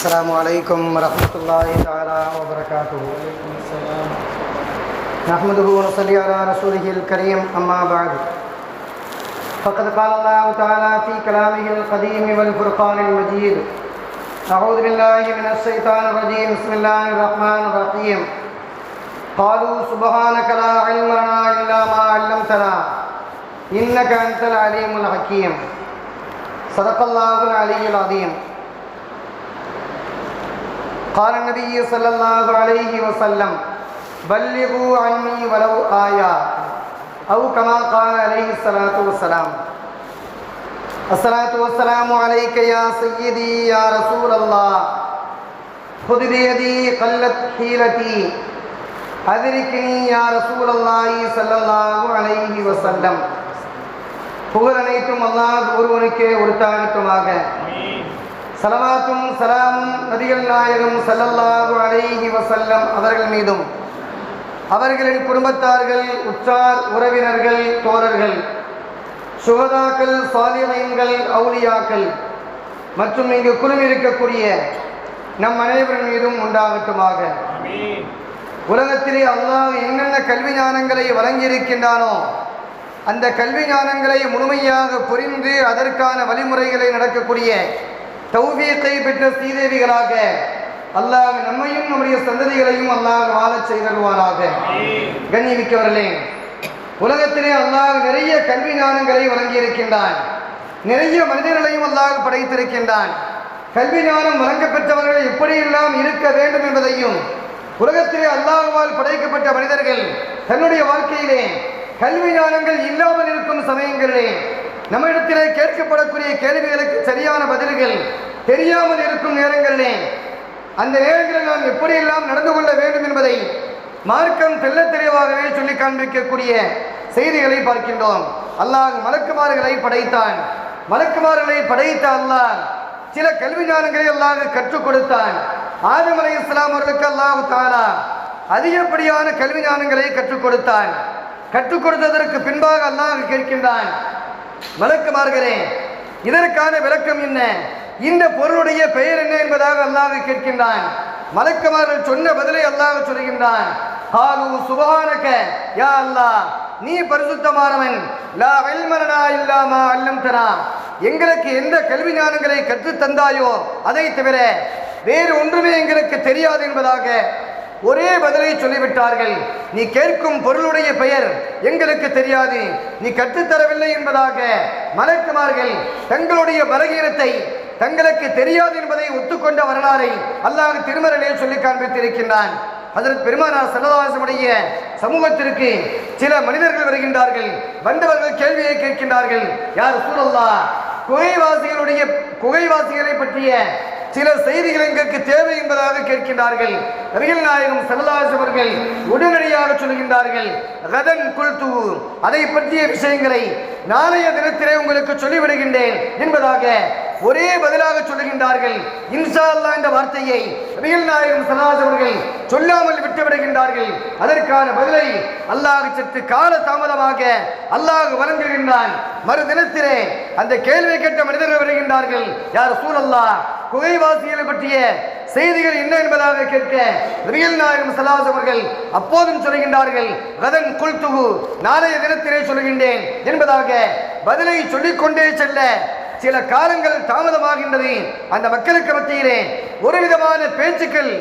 السلام عليكم ورحمة الله تعالى وبركاته. نحمده ونصلي على رسوله الكريم أما بعد. فقد قال الله تعالى في كلامه القديم والفرقان المجيد أعوذ بالله من الشيطان الرجيم بسم الله الرحمن الرحيم. قالوا سبحانك لا علم لنا إلا ما علمتنا إنك أنت العليم الحكيم. صدق الله العلي العظيم. قال النبي صلى الله عليه وسلم بلغوا عني ولو آية أو كما قال عليه الصلاة والسلام الصلاة والسلام عليك يا سيدي يا رسول الله خذ بيدي قلت حيلتي أدركني يا رسول الله صلى الله عليه وسلم புகழ் அனைத்தும் அல்லாஹ் ஒருவனுக்கே உருத்தாகட்டுமாக சலவாத்தும் சலாமும் நபிகள் நாயகம் ஸல்லல்லாஹு அலைஹி வஸல்லம் அவர்கள் மீதும் அவர்களின் குடும்பத்தார்கள் உற்றார் உறவினர்கள் தோழர்கள் சுகதாக்கள் சாலிமைன்கள் அவுலியாக்கள் மற்றும் இங்கு குழுமி இருக்கக்கூடிய நம் அனைவரின் மீதும் உண்டாகட்டுமாக. உலகத்திலே அல்லாஹ் என்னென்ன கல்வி ஞானங்களை வழங்கியிருக்கின்றானோ அந்த கல்வி ஞானங்களை முழுமையாக புரிந்து அதற்கான வழிமுறைகளை நடக்கக்கூடிய தௌவியத்தை பெற்ற ஸ்ரீதேவிகளாக அல்லாஹ் நம்மையும் நம்முடைய சந்ததிகளையும் அல்லாஹ் வாழச் செய்தருவானாக கண்ணியமிக்கவர்களே உலகத்திலே அல்லாஹ் நிறைய கல்வி ஞானங்களை வழங்கியிருக்கின்றான். நிறைய மனிதர்களையும் அல்லாஹ் படைத்திருக்கின்றான். கல்வி ஞானம் வழங்கப்பெற்றவர்கள் எப்படியெல்லாம் இருக்க வேண்டும் என்பதையும் உலகத்திலே அல்லாஹுவால் படைக்கப்பட்ட மனிதர்கள் தன்னுடைய வாழ்க்கையிலே கல்வி ஞானங்கள் இல்லாமல் இருக்கும் சமயங்களிலே நம்மிடத்திலே கேட்கப்படக்கூடிய கேள்விகளுக்கு சரியான பதில்கள் தெரியாமல் இருக்கும் நேரங்களிலே அந்த நேரங்களில் நாம் எப்படியெல்லாம் நடந்து கொள்ள வேண்டும் என்பதை மார்க்கம் தெல்ல தெளிவாகவே சொல்லி காண்பிக்கக்கூடிய செய்திகளை பார்க்கின்றோம். அல்லாஹ் மலக்குமார்களை படைத்தான். மலக்குமார்களை படைத்த அல்லாஹ் சில கல்வி ஞானங்களை அல்லாஹ் கற்றுக் கொடுத்தான். ஆதம் அலை இஸ்லாம் அவர்களுக்கு அல்லாஹ் தாலா அதிகப்படியான கல்வி ஞானங்களை கற்றுக் கொடுத்தான். கற்றுக் கொடுத்ததற்கு பின்பாக அல்லாஹ் கேட்கின்றான். மலக்குமார்களே இதற்கான விளக்கம் என்ன? இந்த பொருளுடைய பெயர் என்ன என்பதாக அல்லாஹ் கேட்கின்றான். மலக்குமார்கள் சொன்ன பதிலை அல்லாஹ் சொல்கின்றான். ஹாலு சுபஹானக யா அல்லாஹ் நீ பரிசுத்தமானவன். லா இல்மலனா இல்லாமா அல்லம்தனா. எங்களுக்கு எந்த கல்வி ஞானங்களை கற்றுத் தந்தாயோ அதை தவிர வேறு ஒன்றுமே எங்களுக்கு தெரியாது என்பதாக ஒரே பதிலை சொல்லிவிட்டார்கள். நீ கேட்கும் பொருளுடைய பெயர் எங்களுக்கு தெரியாது. நீ கற்றுத்தரவில்லை என்பதாக மலக்குமார்கள் தங்களுடைய பலகீனத்தை தங்களுக்கு தெரியாது என்பதை ஒத்துக்கொண்ட வரலாறை அல்லாஹ் திருமறையிலே சொல்லி காண்பித்திருக்கின்றான். அதற்கு பெருமானார் சன்னதாசனுடைய சமூகத்திற்கு சில மனிதர்கள் வருகின்றார்கள். வந்தவர்கள் கேள்வியை கேட்கின்றார்கள். யார் சூழல்லா குகைவாசிகளுடைய குகைவாசிகளை பற்றிய சில செய்திகள் எங்களுக்கு தேவை என்பதாக கேட்கின்றார்கள். நபிகள் நாயகம் சரதாஸ் அவர்கள் உடனடியாக சொல்கின்றார்கள் ரதன் குல்து. அதை பற்றிய விஷயங்களை நாளைய தினத்திலே உங்களுக்கு சொல்லிவிடுகின்றேன் என்பதாக ஒரே பதிலாக சொல்லுகின்றார்கள். இன்ஷா அல்லாஹ் என்ற வார்த்தையை நபிகள் நாயகம் சரதாஸ் அவர்கள் சொல்லாமல் விட்டுவிடுகின்றார்கள் அதற்கான பதிலை அல்லாஹ் சற்று கால தாமதமாக அல்லாஹ் வழங்குகின்றான். மறு தினத்திலே அந்த கேள்வி கேட்ட மனிதர்கள் வருகின்றார்கள் யார் சூழல்லா குகைவாசிகளை பற்றிய செய்திகள் என்ன என்பதாக கேட்க ரியல் நாயகம் சலாஸ் அவர்கள் அப்போதும் சொல்கின்றார்கள் ரதன் குல்துகு நாளைய தினத்திலே சொல்கின்றேன் என்பதாக பதிலை சொல்லிக்கொண்டே செல்ல சில காலங்கள் தாமதமாகின்றது. அந்த மக்களுக்கு மத்தியிலே ஒரு விதமான பேச்சுக்கள்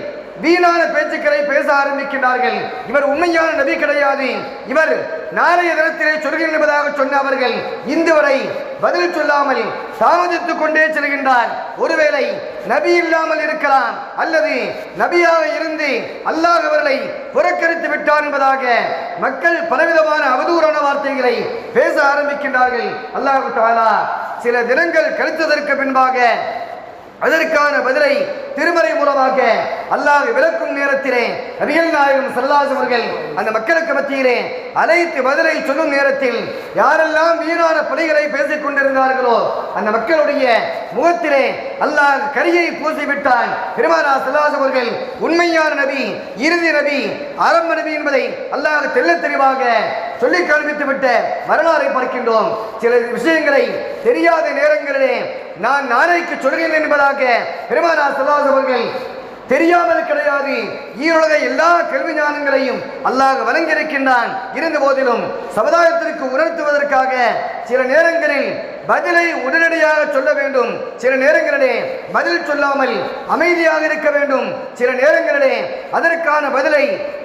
வீணான பேச்சுக்களை பேச ஆரம்பிக்கின்றார்கள். இவர் உண்மையான நபி கிடையாது. இவர் நாளைய தினத்திலே சொல்கிறேன் என்பதாக சொன்ன அவர்கள் இந்து வரை பதில் சொல்லாமல் தாமதித்துக் கொண்டே செல்கின்றார். ஒருவேளை நபி இல்லாமல் இருக்கலாம். அல்லது நபியாக இருந்து அல்லாஹ் அவர்களை புறக்கணித்து விட்டார் என்பதாக மக்கள் பலவிதமான அவதூறான வார்த்தைகளை பேச ஆரம்பிக்கின்றார்கள். அல்லாஹ் தாலா சில தினங்கள் கழித்ததற்கு பின்பாக அதற்கான பதிலை திருமறை மூலமாக அல்லாஹ் விளக்கும் நேரத்திலே நபிகள் நாயகம் செல்லாசவர்கள் அந்த மக்களுக்கு மத்தியிலே அனைத்து பதிலை சொல்லும் நேரத்தில் யாரெல்லாம் வீணான பணிகளை பேசிக் கொண்டிருந்தார்களோ அந்த மக்களுடைய முகத்திலே அல்லாஹ் கரியை பூசிவிட்டான். பெருமானா சல்லாஸ் அவர்கள் உண்மையான நபி இறுதி நபி ஆரம்ப நபி என்பதை அல்லாஹ் தெள்ளத் தெளிவாக சொல்லி காண்பித்து விட்ட வரலாறை பார்க்கின்றோம். சில விஷயங்களை தெரியாத நேரங்களிலே நான் நாளைக்கு சொல்கிறேன் என்பதாக பெருமானா சல்லாஸ் அவர்கள் தெரியாமல் கிடையாது. ஈருலக எல்லா கல்வி ஞானங்களையும் அல்லாஹ் வழங்கியிருக்கின்றான். இருந்த போதிலும் சமுதாயத்திற்கு உணர்த்துவதற்காக சில நேரங்களில் பதிலை உடனடியாக சொல்ல வேண்டும். சில நேரங்களிலே பதில் சொல்லாமல் அமைதியாக இருக்க வேண்டும். சில நேரங்களிலே அதற்கான பதிலை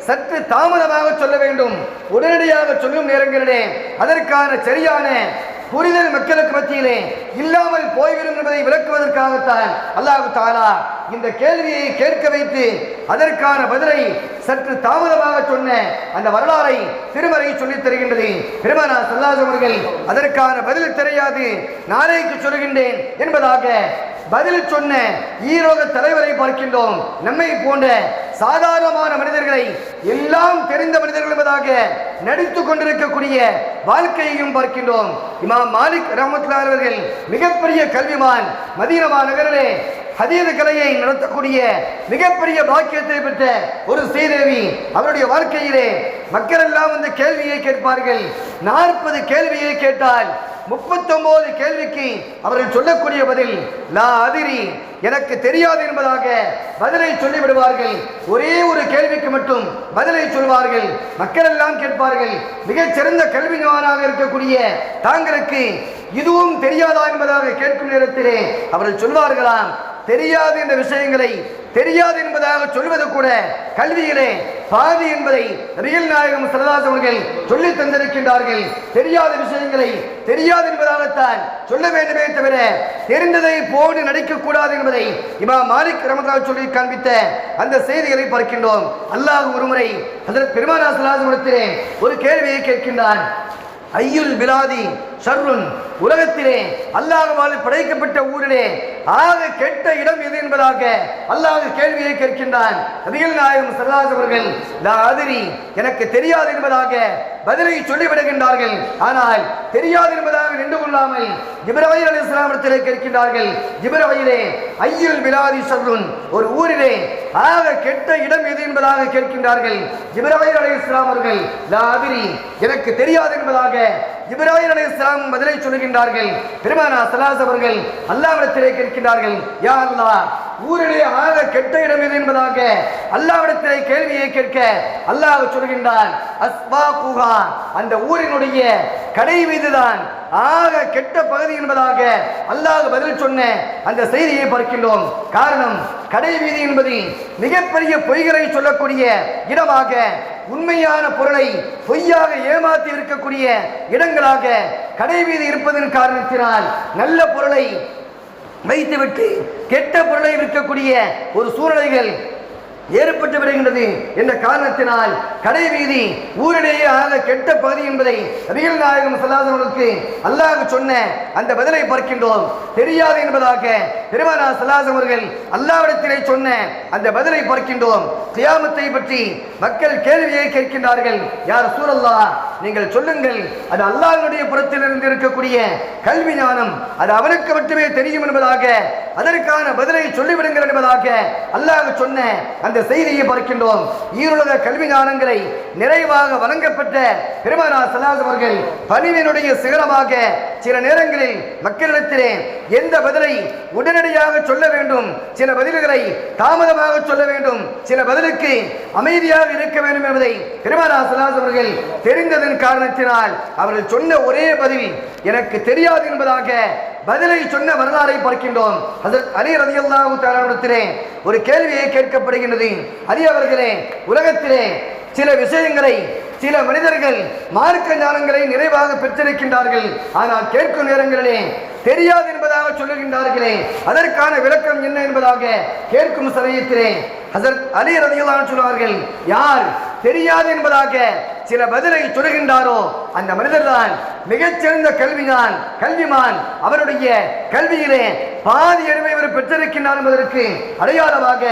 சற்று தாமதமாக சொல்ல வேண்டும். உடனடியாக சொல்லும் நேரங்களிலே அதற்கான சரியான புரிதல் மக்களுக்கு மத்தியிலே இல்லாமல் போய்விடும் என்பதை விளக்குவதற்காகத்தான் அல்லாஹு தாலா இந்த கேள்வியை கேட்க வைத்து அதற்கான பதிலை சற்று தாமதமாக சொன்ன அந்த வரலாறை திருமறை சொல்லித் தருகின்றது. பெருமானா சல்லாஸ் அதற்கான பதில் தெரியாது நாளைக்கு சொல்கின்றேன் என்பதாக பதில் சொன்ன ஈரோக தலைவரை பார்க்கின்றோம். நம்மை போன்ற சாதாரணமான மனிதர்களை எல்லாம் தெரிந்த மனிதர்கள் என்பதாக நடித்து கொண்டிருக்கக்கூடிய வாழ்க்கையையும் பார்க்கின்றோம். இமாம் மாலிக் ரஹமத்துல்லா அவர்கள் மிகப்பெரிய கல்விமான் மதீனமா நகரிலே ஹதீது கலையை நடத்தக்கூடிய மிகப்பெரிய பாக்கியத்தை பெற்ற ஒரு ஸ்ரீதேவி அவருடைய வாழ்க்கையிலே மக்கள் எல்லாம் வந்து கேள்வியை கேட்பார்கள். நாற்பது கேள்வியை கேட்டால் முப்பத்தொன்பது கேள்விக்கு அவர்கள் சொல்லக்கூடிய பதில் லா அதிரி எனக்கு தெரியாது என்பதாக பதிலை சொல்லிவிடுவார்கள். ஒரே ஒரு கேள்விக்கு மட்டும் பதிலை சொல்வார்கள். மக்கள் எல்லாம் கேட்பார்கள் மிகச்சிறந்த கல்விஞானாக இருக்கக்கூடிய தாங்களுக்கு இதுவும் தெரியாதா என்பதாக கேட்கும் நேரத்திலே அவர்கள் சொல்வார்களாம். தெரியாது என்ற விஷயங்களை தெரியாது என்பதாக சொல்வது கூட கல்வியிலே பாதி என்பதை ரியல் நாயகம் சரதாஸ் அவர்கள் சொல்லி தந்திருக்கின்றார்கள். தெரியாத விஷயங்களை தெரியாது என்பதாகத்தான் சொல்ல வேண்டுமே தவிர தெரிந்ததை போடு நடிக்கக்கூடாது என்பதை இமா மாலிக் ரமதா சொல்லி காண்பித்த அந்த செய்திகளை பார்க்கின்றோம். அல்லாஹ் ஒருமுறை அதற்கு பெருமானா சலாசமத்திலே ஒரு கேள்வியை கேட்கின்றான். ஐயுல் பிலாதி ஷர்ருன் உலகத்திலே அல்லாஹ்வால் படைக்கப்பட்ட ஊரிலே ஆக கெட்ட இடம் எது என்பதாக அல்லாஹ் கேள்வியை கேட்கின்றான். நபிகள் நாயகம் சல்லாஸ் அவர்கள் அதிரி எனக்கு தெரியாது என்பதாக பதிலை சொல்லிவிடுகின்றார்கள். ஆனால் தெரியாது என்பதாக நின்று கொள்ளாமல் ஜிப்ராஹிம் அலி இஸ்லாமிடத்திலே கேட்கின்றார்கள் ஜிப்ராஹிலே ஐயில் விலாதி ஷர்ருன் ஒரு ஊரிலே ஆக கெட்ட இடம் எது என்பதாக கேட்கின்றார்கள். ஜிப்ராஹிம் அலி இஸ்லாமர்கள் அதிரி எனக்கு தெரியாது என்பதாக இப்ராஹிம் அலி இஸ்லாம் பதிலை சொல்லுகின்றார்கள் பெருமானா சலாஸ் அவர்கள் அல்லாவிடத்திலே கேட்கின்றார்கள் யா அல்லாஹ் ஊரிலே ஆக கெட்ட இடம் எது என்பதாக? அல்லாவிடத்திலே கேள்வியை கேட்க அல்லாஹ் சொல்கின்றான் அஸ்வா புகா அந்த ஊரினுடைய கடை மீதுதான் ஆக கெட்ட பகுதி என்பதாக அல்லாஹ் பதில் சொன்ன அந்த செய்தியை பார்க்கின்றோம். காரணம் கடை வீதி என்பது மிகப்பெரிய பொய்களை சொல்லக்கூடிய இடமாக உண்மையான பொருளை பொய்யாக ஏமாற்றி இருக்கக்கூடிய இடங்களாக கடை வீதி இருப்பதன் காரணத்தினால் நல்ல பொருளை வைத்துவிட்டு கெட்ட பொருளை விற்கக்கூடிய ஒரு சூழ்நிலைகள் ஏற்பட்டு வருகின்றது என்ற காரணத்தினால் கடை வீதி ஊரிலேயே ஆக கெட்ட பகுதி என்பதை நபிகள் நாயகம் சல்லாசவனுக்கு அல்லாஹ் சொன்ன அந்த பதிலை பார்க்கின்றோம். தெரியாது என்பதாக திருமணா சல்லாசம் அவர்கள் அல்லாவிடத்திலே சொன்ன அந்த பதிலை பார்க்கின்றோம். கியாமத்தை பற்றி மக்கள் கேள்வியை கேட்கின்றார்கள். யார் சூழல்லா நீங்கள் சொல்லுங்கள். அது அல்லாஹ்வுடைய புறத்திலிருந்து இருக்கக்கூடிய கல்வி ஞானம். அது அவனுக்கு மட்டுமே தெரியும் என்பதாக அதற்கான பதிலை சொல்லிவிடுங்கள் என்பதாக அல்லாஹ் சொன்ன அந்த செய்தியை பார்க்கின்றோம். ஈருலக கல்வி ஞானங்களை நிறைவாக வழங்கப்பட்ட பெருமானா சலாஸ் அவர்கள் பணிவினுடைய சிகரமாக சில நேரங்களில் மக்களிடத்திலே எந்த பதிலை உடனடியாக சொல்ல வேண்டும் சில பதில்களை தாமதமாக சொல்ல வேண்டும் சில பதிலுக்கு அமைதியாக இருக்க வேண்டும் என்பதை பெருமானா சலாஸ் அவர்கள் தெரிந்ததன் காரணத்தினால் அவர்கள் சொன்ன ஒரே பதில் எனக்கு தெரியாது என்பதாக பதிலை சொன்ன வரலாறை பார்க்கின்றோம். ஹசரத் அலி ரதியல்லாஹு தாராவிடத்திலே ஒரு கேள்வியை கேட்கப்படுகின்றது. அலி அவர்களே உலகத்திலே சில விஷயங்களை சில மனிதர்கள் மார்க்க ஞானங்களை நிறைவாக பெற்றிருக்கின்றார்கள். ஆனால் கேட்கும் நேரங்களிலே தெரியாது என்பதாக சொல்லுகின்றார்களே. அதற்கான விளக்கம் என்ன என்பதாக கேட்கும் சமயத்திலே அதற்கு அலி ரதிகளான சொல்வார்கள் யார் தெரியாது என்பதாக சில பதிலை சொல்லுகின்றாரோ அந்த மனிதர்தான் மிகச்சிறந்த கல்வியான் கல்விமான். அவருடைய கல்வியிலே பாதி அறிவை இவர் பெற்றிருக்கின்றார் என்பதற்கு அடையாளமாக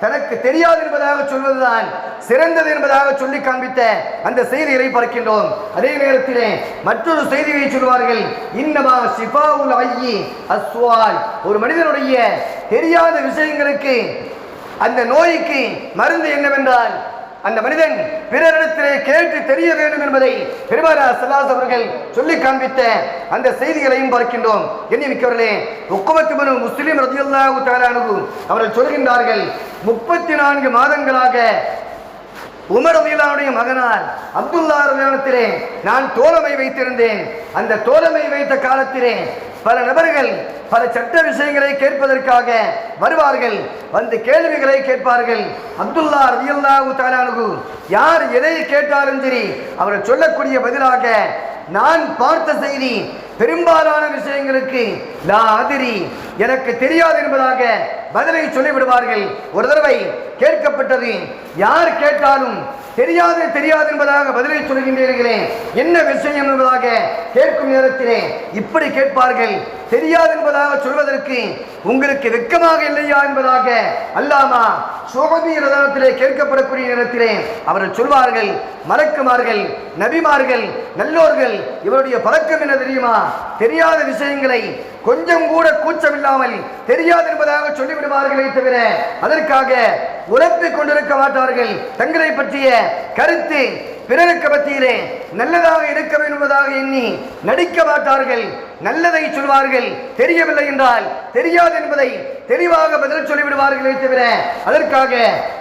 தனக்கு தெரியாது என்பதாக சொல்வதுதான் சிறந்தது என்பதாக சொல்லி காண்பித்த அந்த செய்திகளை பார்க்கின்றோம் அதே நேரத்திலே மற்றொரு செய்தியை சொல்வார்கள். இன்னமா சிபாவுல் ஐயி அஸ்வால். ஒரு மனிதனுடைய தெரியாத விஷயங்களுக்கு அந்த நோய்க்கு மருந்து என்னவென்றால் அந்த மனிதன் பிறரிடத்திலே கேட்டு தெரிய வேண்டும் என்பதை பெருமாரா சல்லாஸ் அவர்கள் சொல்லி காண்பித்த அந்த செய்திகளையும் பார்க்கின்றோம். எண்ணி மிக்கவர்களே உக்குமத்து மனு முஸ்லிம் ரதியுல்லாஹு தாலானு அவர்கள் சொல்கின்றார்கள் முப்பத்தி நான்கு மாதங்களாக உமர் ரதியுல்லாவுடைய மகனார் அப்துல்லா ரதியானத்திலே நான் தோழமை வைத்திருந்தேன். அந்த தோழமை வைத்த காலத்திலே பல நபர்கள் பல சட்ட விஷயங்களை கேட்பதற்காக வருவார்கள். வந்து கேள்விகளை கேட்பார்கள். அப்துல்லா ரதியல்லாஹு தாலானு யார் எதை கேட்டாலும் சரி அவர்கள் சொல்லக்கூடிய பதிலாக நான் பார்த்த செய்தி பெரும்பாலான விஷயங்களுக்கு நான் அதிரி எனக்கு தெரியாது என்பதாக பதிலை சொல்லிவிடுவார்கள். ஒரு தடவை கேட்கப்பட்டது யார் கேட்டாலும் தெரியாது தெரியாது என்பதாக பதிலை சொல்கின்றீர்களே என்ன விஷயம் என்பதாக கேட்கும் நேரத்திலே இப்படி கேட்பார்கள். தெரியாது என்பதாக சொல்வதற்கு உங்களுக்கு வெட்கமாக இல்லையா என்பதாக அல்லாமா சோகமி ரதனத்திலே கேட்கப்படக்கூடிய நேரத்திலே அவர்கள் சொல்வார்கள் மறக்குமார்கள் நபிமார்கள் நல்லோர்கள் இவருடைய பழக்கம் என்ன தெரியுமா? தெரியாத விஷயங்களை கொஞ்சம் கூட கூச்சமில்லாமல் தெரியாது என்பதாக விடுவார்களே தவிர அதற்காக உழைப்பிக் கொண்டிருக்க மாட்டார்கள். தங்களை பற்றிய கருத்து பிறருக்கு மத்தியிலே நல்லதாக இருக்க வேண்டுவதாக என்பதாக எண்ணி நடிக்க மாட்டார்கள். நல்லதை சொல்வார்கள். தெரியவில்லை என்றால் தெரியாது என்பதை தெளிவாக பதில் சொல்லிவிடுவார்களே தவிர அதற்காக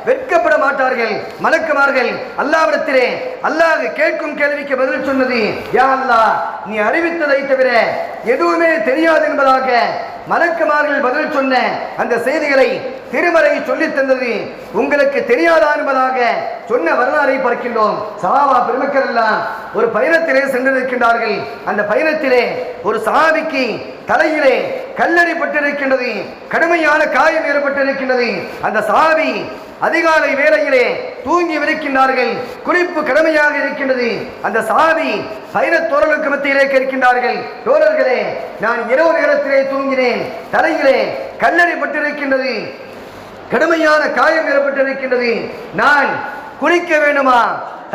வெட்கப்பட மாட்டார்கள். மலக்குமார்கள் அல்லாவிடத்திலே அல்லாஹ் கேட்கும் கேள்விக்கு பதில் சொன்னது யா அல்லாஹ் நீ அறிவித்ததை தவிர எதுவுமே தெரியாது என்பதாக மலக்குமார்கள் பதில் சொன்ன அந்த செய்திகளை திருமறை சொல்லித் தந்தது உங்களுக்கு தெரியாதா என்பதாக சொன்ன வரலாறை பார்க்கின்றோம். சஹாபா பெருமக்கள் எல்லாம் ஒரு பயணத்திலே சென்றிருக்கின்றார்கள். அந்த பயணத்திலே ஒரு சஹாபிக்கு தலையிலே கல்லடிப்பட்டிருக்கின்றது கடுமையான காயம் ஏற்பட்டிருக்கின்றது. அந்த சஹாபி அதிகாலை வேளையிலே தூங்கி விரிக்கின்றார்கள் குளிப்பு கடமையாக இருக்கின்றது. அந்த சாவி பயண தோழர்களுக்கு மத்தியிலே கேட்கின்றார்கள். தோழர்களே நான் இரவு நேரத்திலே தூங்கினேன். தலையிலே கல்லடிப்பட்டிருக்கின்றது கடுமையான காயம் ஏற்பட்டிருக்கின்றது. நான் குளிக்க வேண்டுமா?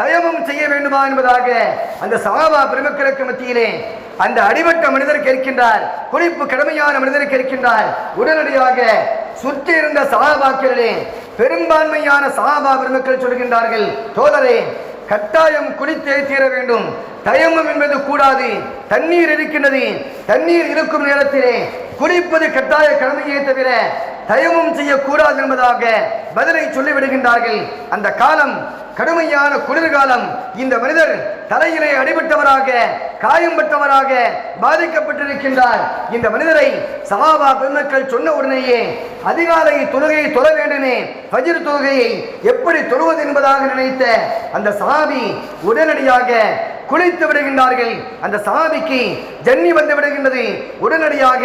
தயமும் செய்ய வேண்டுமா என்பதாக அந்த சகாபா பெருமக்களுக்கு மத்தியிலே அந்த அடிபட்ட மனிதர் கேட்கின்றார். குளிப்பு கடமையான மனிதர் கேட்கின்றார். உடனடியாக சுற்றி இருந்த சகாபாக்களிலே பெரும்பான்மையான சகாபா பெருமக்கள் சொல்கின்றார்கள் தோழரே கட்டாயம் குளித்தே தீர வேண்டும். தயமம் என்பது கூடாது. தண்ணீர் இருக்கின்றது. தண்ணீர் இருக்கும் நேரத்திலே குளிப்பது கட்டாய கடமையே தவிர தயமும் செய்யக்கூடாது என்பதாக பதிலை சொல்லிவிடுகின்றார்கள். அந்த காலம் கடுமையான குளிர்காலம். இந்த மனிதர் தலையிலே அடிபட்டவராக காயம்பட்டவராக பாதிக்கப்பட்டிருக்கின்றார். இந்த மனிதரை சகாபா பெருமக்கள் சொன்ன உடனேயே அதிகாலை தொழுகையை தொழ வேண்டுமே பஜிர் தொழுகையை எப்படி தொழுவது என்பதாக நினைத்த அந்த சஹாபி உடனடியாக குளித்து விடுகின்றார்கள். அந்த சஹாபிக்கு ஜன்னி வந்து விடுகின்றது. உடனடியாக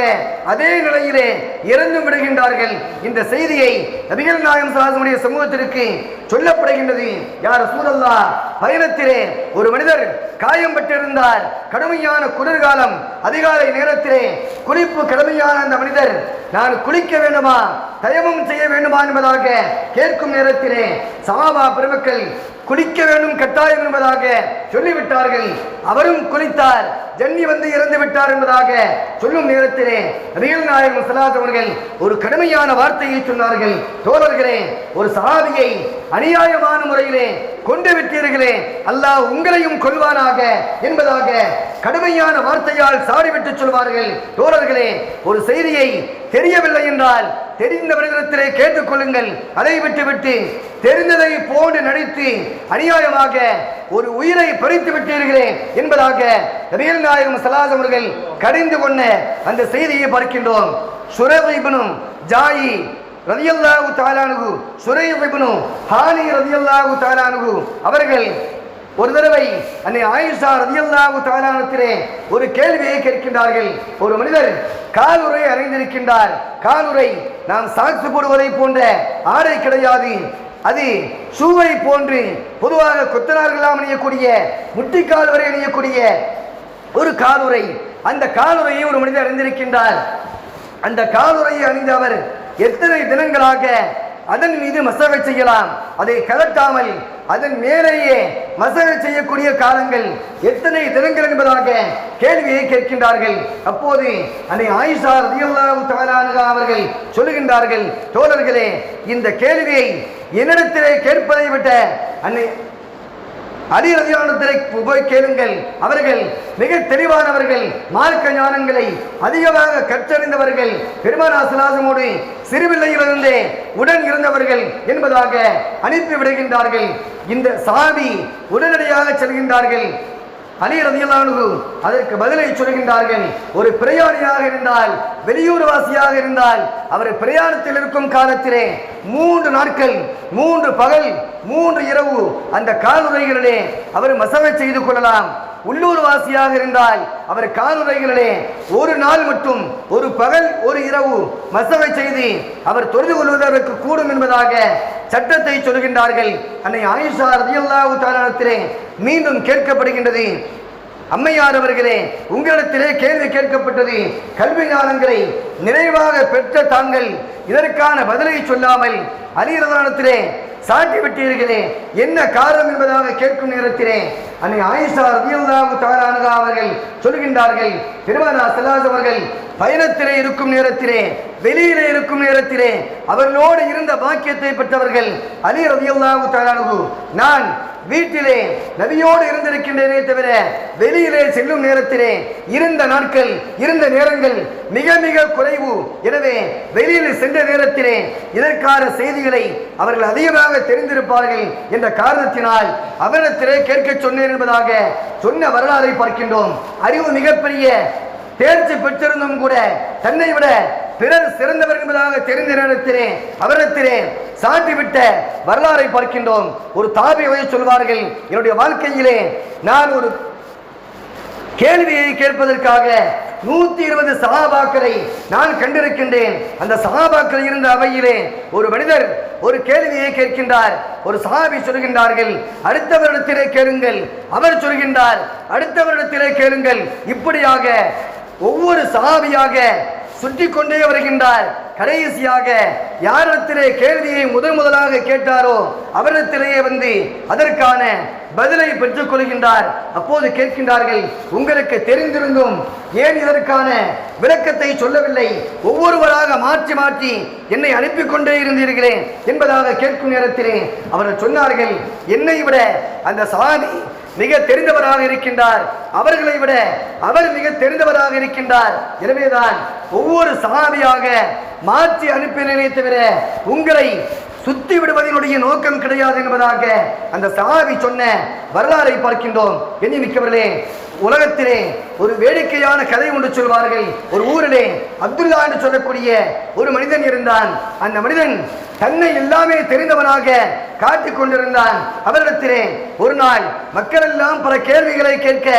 அதே நிலையிலே இறந்து விடுகின்றார்கள். இந்த செய்தியை நபிகள் நாயகம் சாசனுடைய சமூகத்திற்கு சொல்லப்படுகின்றது. யார் சூழல்லா பயணத்திலே ஒரு மனிதர் காயம் காயம்பட்டிருந்தார் கடுமையான குளிர்காலம் அதிகாலை நேரத்திலே குளிப்பு கடுமையான அந்த மனிதர் நான் குளிக்க வேண்டுமா? தயமம் செய்ய வேண்டுமா? என்பதாக கேட்கும் நேரத்திலே சமாபா பெருமக்கள் குளிக்க வேண்டும் கட்டாயம் என்பதாக சொல்லிவிட்டார்கள். அவரும் குளித்தார். ஜன்னி வந்து இறந்து விட்டார் என்பதாக சொல்லும் நேரத்திலே ரியல் நாயகம் சலாத் அவர்கள் ஒரு கடுமையான வார்த்தையை சொன்னார்கள். தோழர்களே ஒரு சஹாபியை அநியாயமான முறையிலே கொண்டு விட்டீர்களே அல்லாஹ் உங்களையும் கொள்வானாக என்பதாக கடுமையான வார்த்தையால் சாடிவிட்டு சொல்வார்கள். தோழர்களே ஒரு செய்தியை தெரியவில்லை என்றால் தெரிந்தவர்களிடத்திலே கேட்டுக்கொள்ளுங்கள். அதை விட்டுவிட்டு தெரிந்ததை போன்று நடித்து அநியாயமாக ஒரு உயிரை பறித்து விட்டீர்களே என்பதாக நபிகள் நாயகம் சலாஸ் அவர்கள் கடிந்து கொண்ட அந்த செய்தியை பார்க்கின்றோம். சுரவைபனும் ஜாயி ரதியல்லாஹு தாலானுகு சுரைபிபனு ஹானி ரதியல்லாஹு தாலானுகு அவர்கள் ஒரு தடவை அன்னை ஆயுஷா ரதியல்லாவு தாலானத்திலே ஒரு கேள்வியை கேட்கின்றார்கள். ஒரு மனிதர் காலுரை அறைந்திருக்கின்றார் காலுரை நாம் சாக்ஸ் போடுவதை போன்ற ஆடை கிடையாது. அது சூவை போன்று பொதுவாக கொத்தனார்களாம் அணியக்கூடிய முட்டிக்கால் வரை அணியக்கூடிய ஒரு காலுரை அந்த காலுரையை ஒரு மனிதர் அறிந்திருக்கின்றார் அந்த காலுரையை அணிந்த அவர் எத்தனை தினங்களாக அதன் மீது மசவை செய்யலாம். அதை கலட்டாமல் அதன் மேலேயே மசக செய்யக்கூடிய காலங்கள் எத்தனை தினங்கள் என்பதாக கேள்வியை கேட்கின்றார்கள். அப்போது அன்னை ஆயிஷா ரதியல்லாஹு தவறான அவர்கள் சொல்லுகின்றார்கள் தோழர்களே இந்த கேள்வியை என்னிடத்திலே கேட்பதை விட்ட அன்னை அலி ரதியானத்திலே போய் கேளுங்கள். அவர்கள் மிக தெளிவானவர்கள் மார்க்க ஞானங்களை அதிகமாக கற்றறிந்தவர்கள் பெருமானா சிலாசமோடு சிறுபிள்ளையிலிருந்தே உடன் இருந்தவர்கள் என்பதாக அனுப்பி விடுகின்றார்கள். இந்த சாவி உடனடியாக செல்கின்றார்கள். அலி ரதியல்லானு அதற்கு பதிலை சொல்கின்றார்கள். ஒரு பிரயாணியாக இருந்தால் வெளியூர் வாசியாக இருந்தால் அவர் பிரயாணத்தில் இருக்கும் காலத்திலே மூன்று நாட்கள் மூன்று பகல் மூன்று இரவு அந்த காலுரைகளிலே அவர் மசவை செய்து கொள்ளலாம். உள்ளூர் வாசியாக இருந்தால் அவர் காலுறைகளிலே ஒரு நாள் மட்டும் ஒரு பகல் ஒரு இரவு மசவை செய்து அவர் தொழுது கொள்வதற்கு கூடும் என்பதாக சட்டத்தை சொல்கின்றார்கள். அன்னை ஆயுஷா ரதியல்லாஹு தாலானத்திலே மீண்டும் கேட்கப்படுகின்றது. அம்மையார் அவர்களே உங்களிடத்திலே கேள்வி கேட்கப்பட்டது. கல்வி ஞானங்களை நிறைவாக பெற்ற தாங்கள் இதற்கான பதிலை சொல்லாமல் அலிரதானத்திலே சாட்டி விட்டீர்களே என்ன காரணம் என்பதாக கேட்கும் நேரத்திலே அன்னை ஆயிஷா ரதியல்லாஹு தஆலா அவர்கள் சொல்கின்றார்கள் பெருமானா செல்லாஸ் அவர்கள் பயணத்திலே இருக்கும் நேரத்திலே வெளியிலே இருக்கும் நேரத்திலே அவர்களோடு இருந்த பாக்கியத்தை பெற்றவர்கள் அலி ரதியல்லாஹு தஆலா நான் வீட்டிலே நபியோடு இருந்திருக்கின்றனே தவிர வெளியிலே செல்லும் நேரத்திலே இருந்த நாட்கள் இருந்த நேரங்கள் மிக மிக குறைவு. எனவே வெளியில் சென்று நேரத்திலே இதற்கான செய்திகளை அவர்கள் அதிகமாக தெரிந்திருப்பார்கள் என்ற காரணத்தினால் அவரிடத்திலே கேட்க சொன்னேன் என்பதாக சொன்ன வரலாறை பார்க்கின்றோம். அறிவு மிகப்பெரிய தேர்ச்சி பெற்றிருந்தும் கூட தன்னை விட பிறர் சிறந்தவர் என்பதாக தெரிந்த நேரத்திலே அவரிடத்திலே சாட்டிவிட்ட வரலாறை பார்க்கின்றோம். ஒரு தாபியை சொல்வார்கள் என்னுடைய வாழ்க்கையிலே நான் ஒரு கேள்வியை கேட்பதற்காக நூத்தி இருபது சகாபாக்களை நான் கண்டிருக்கின்றேன். அந்த சகாபாக்கள் இருந்த அவையிலே ஒரு மனிதர் ஒரு கேள்வியை கேட்கின்றார். ஒரு சகாபி சொல்கின்றார்கள் அடுத்தவரிடத்திலே கேளுங்கள். அவர் சொல்கின்றார் அடுத்தவரிடத்திலே கேளுங்கள். இப்படியாக ஒவ்வொரு சகாபியாக சுற்றி கொண்டே வருகின்றார். கடைசியாக யாரிடத்திலே கேள்வியை முதன் முதலாக கேட்டாரோ அவரிடத்திலேயே வந்து அதற்கான பதிலை பெற்றுக் கொள்கின்றார். அப்போது கேட்கின்றார்கள் உங்களுக்கு தெரிந்திருந்தும் ஏன் இதற்கான விளக்கத்தை சொல்லவில்லை? ஒவ்வொருவராக மாற்றி மாற்றி என்னை அனுப்பி கொண்டே இருந்தீர்களே என்பதாக கேட்கும் நேரத்திலே அவர்கள் சொன்னார்கள் என்னை விட அந்த சாதி மிக தெரிந்தவராக இருக்கின்றார். அவர்களை விட அவர் மிக தெரிந்தவராக இருக்கின்றார். எனவேதான் ஒவ்வொரு சகாபியாக மாற்றி அனுப்பினே தவிர உங்களை சுத்தி விடுவதனுடைய நோக்கம் கிடையாது என்பதாக அந்த சகாபி சொன்ன வரலாறை பார்க்கின்றோம். எண்ணி மிக்கவர்களே உலகத்திலே ஒரு வேடிக்கையான கதை ஒன்று சொல்வார்கள். ஒரு ஊரிலே அப்துல்லா என்று சொல்லக்கூடிய ஒரு மனிதன் இருந்தான். அந்த மனிதன் தன்னை எல்லாமே தெரிந்தவனாக காட்டிக் கொண்டிருந்தான். அவரிடத்திலே ஒரு நாள் மக்கள் எல்லாம் பல கேள்விகளை கேட்க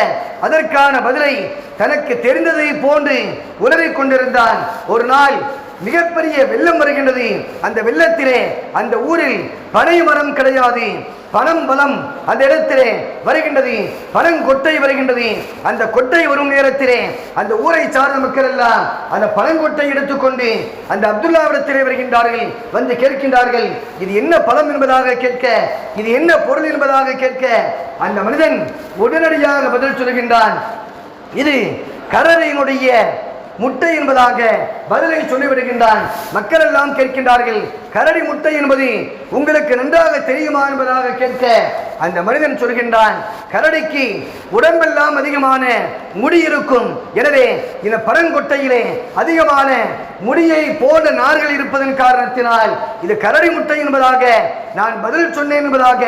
அதற்கான பதிலை தனக்கு தெரிந்ததை போன்று உலவிக் கொண்டிருந்தான். ஒரு நாள் மிகப்பெரிய வெள்ளம் வருகின்றது. அந்த வெள்ளத்திலே அந்த ஊரில் பனை மரம் கிடையாது. பனம் பலம் அந்த இடத்திலே வருகின்றது. பனங்கொட்டை வருகின்றது. அந்த கொட்டை வரும் நேரத்திலே அந்த ஊரை சார்ந்த மக்கள் எல்லாம் அந்த பனங்கொட்டை எடுத்துக்கொண்டு அந்த அப்துல்லாவிடத்திலே வருகின்றார்கள். வந்து கேட்கின்றார்கள் இது என்ன பழம் என்பதாக கேட்க இது என்ன பொருள் என்பதாக கேட்க? அந்த மனிதன் உடனடியாக பதில் சொல்கின்றான் இது கரரையினுடைய முட்டை என்பதாக பதிலை சொல்லிவிடுகின்றான். மக்கள் எல்லாம் கேட்கின்றார்கள் கரடி முட்டை என்பது உங்களுக்கு நன்றாக தெரியுமா? என்பதாக கேட்க அந்த மனிதன் சொல்கின்றான் கரடிக்கு உடம்பெல்லாம் அதிகமான முடி இருக்கும். எனவே இந்த பரங்கொட்டையிலே அதிகமான முடியை போன்ற நார்கள் இருப்பதன் காரணத்தினால் இது கரடி முட்டை என்பதாக நான் பதில் சொன்னேன் என்பதாக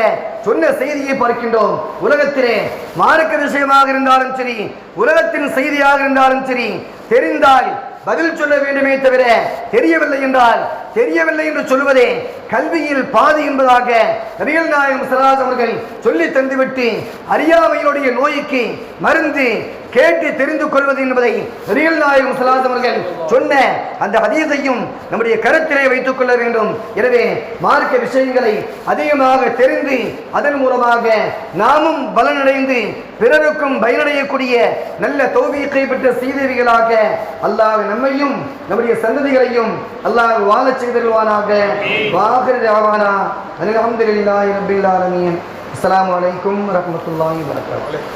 சொன்ன செய்தியை பார்க்கின்றோம். உலகத்திலே மார்க்க விஷயமாக இருந்தாலும் சரி உலகத்தின் செய்தியாக இருந்தாலும் சரி தெரிந்தால் பதில் சொல்ல வேண்டுமே தவிர தெரியவில்லை என்றால் தெரியவில்லை என்று சொல்வதே கல்வியில் பாதி என்பதாக நபிகள் நாயகம் சராஜ் அவர்கள் சொல்லி தந்துவிட்டு அறியாமையினுடைய நோய்க்கு மருந்து கேட்டு தெரிந்து கொள்வது என்பதை ரியல் நாயகம் சலாஸ் சொன்ன அந்த அதீதையும் நம்முடைய கருத்திலே வைத்துக் கொள்ள வேண்டும். எனவே மார்க்க விஷயங்களை அதிகமாக தெரிந்து அதன் மூலமாக நாமும் பலனடைந்து பிறருக்கும் பயனடையக்கூடிய நல்ல தோவியத்தை பெற்ற சீதேவிகளாக அல்லாஹ் நம்மையும் நம்முடைய சந்ததிகளையும் அல்லாஹ் வாழச் செய்தருவானாக வாகர ராவானா அல்ஹம்துலில்லாஹி ரப்பில் ஆலமீன். அஸ்லாம் வலைக்கும் வரஹ்மத்துல்லாஹி வரகாத்துஹு